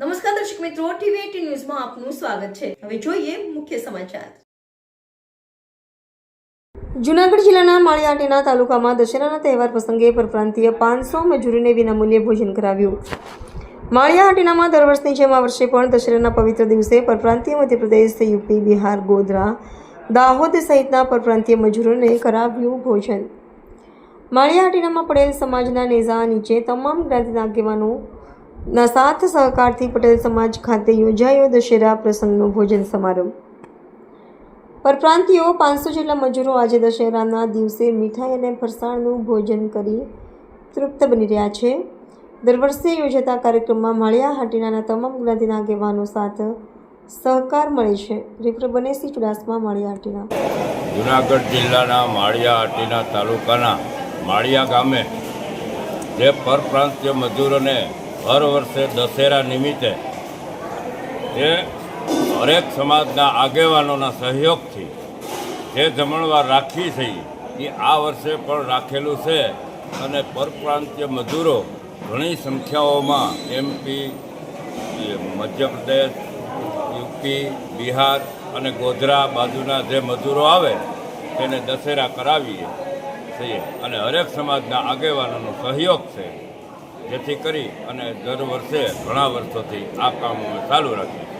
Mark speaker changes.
Speaker 1: નમસ્કાર દર્શક મિત્રો, ટીવી ન્યૂઝમાં આપનું સ્વાગત છે. હવે જોઈએ મુખ્ય સમાચાર. જુનાગઢ જિલ્લાના માળિયાટીના તાલુકામાં દશેરાના તહેવાર પ્રસંગે પરપ્રાંતીય પાંચસો મજૂરોને વિનામૂલ્યે ભોજન કરાવ્યું. માળિયાહાટીનામાં દર વર્ષની જેમ આ વર્ષે પણ દશેરાના પવિત્ર દિવસે પરપ્રાંતીય મધ્યપ્રદેશ, યુપી, બિહાર, ગોધરા, દાહોદ સહિતના પરપ્રાંતીય મજૂરોને કરાવ્યું ભોજન. માળિયાહાટીનામાં પડેલ સમાજના નેઝા નીચે તમામ જ્ઞાતિના આગેવાનોના સાથ સહકારથી પટેલ સમાજ ખાતે યોજાયો દશેરા પ્રસંગનો ભોજન સમારંભ. પરપ્રાંતિયો પાંચસો જેટલા મજૂરો આજે દશેરાના દિવસે મીઠાઈ અને ફરસાણનું ભોજન કરી તૃપ્ત બની રહ્યા છે. દર વર્ષે યોજાતા કાર્યક્રમમાં માળિયા હાટીનાના તમામ જ્ઞાતિના આગેવાનો સાથ સહકાર મળે છે. રિફર બનેસી ચુડાસમા માળિયા હાટીના.
Speaker 2: જુનાગઢ જિલ્લાના માળિયા હાટીના તાલુકાના માળિયા ગામે જે પરપ્રાંતીય મજૂરોને હર વર્ષે દશેરા નિમિત્તે જે હરેક સમાજના આગેવાનોના સહયોગથી જે જમણવાર રાખી છે એ આ વર્ષે પણ રાખેલું છે અને પરપ્રાંતીય મજૂરો ઘણી સંખ્યાઓમાં એમપી મધ્યપ્રદેશ, યુપી, બિહાર અને ગોધરા બાજુના જે મજૂરો આવે તેને દશેરા કરાવીએ છીએ. અને હરેક સમાજના આગેવાનોનો સહયોગ છે. જેથી કરી અને દર વર્ષે ઘણા વર્ષોથી આ કામ ચાલુ રાખીએ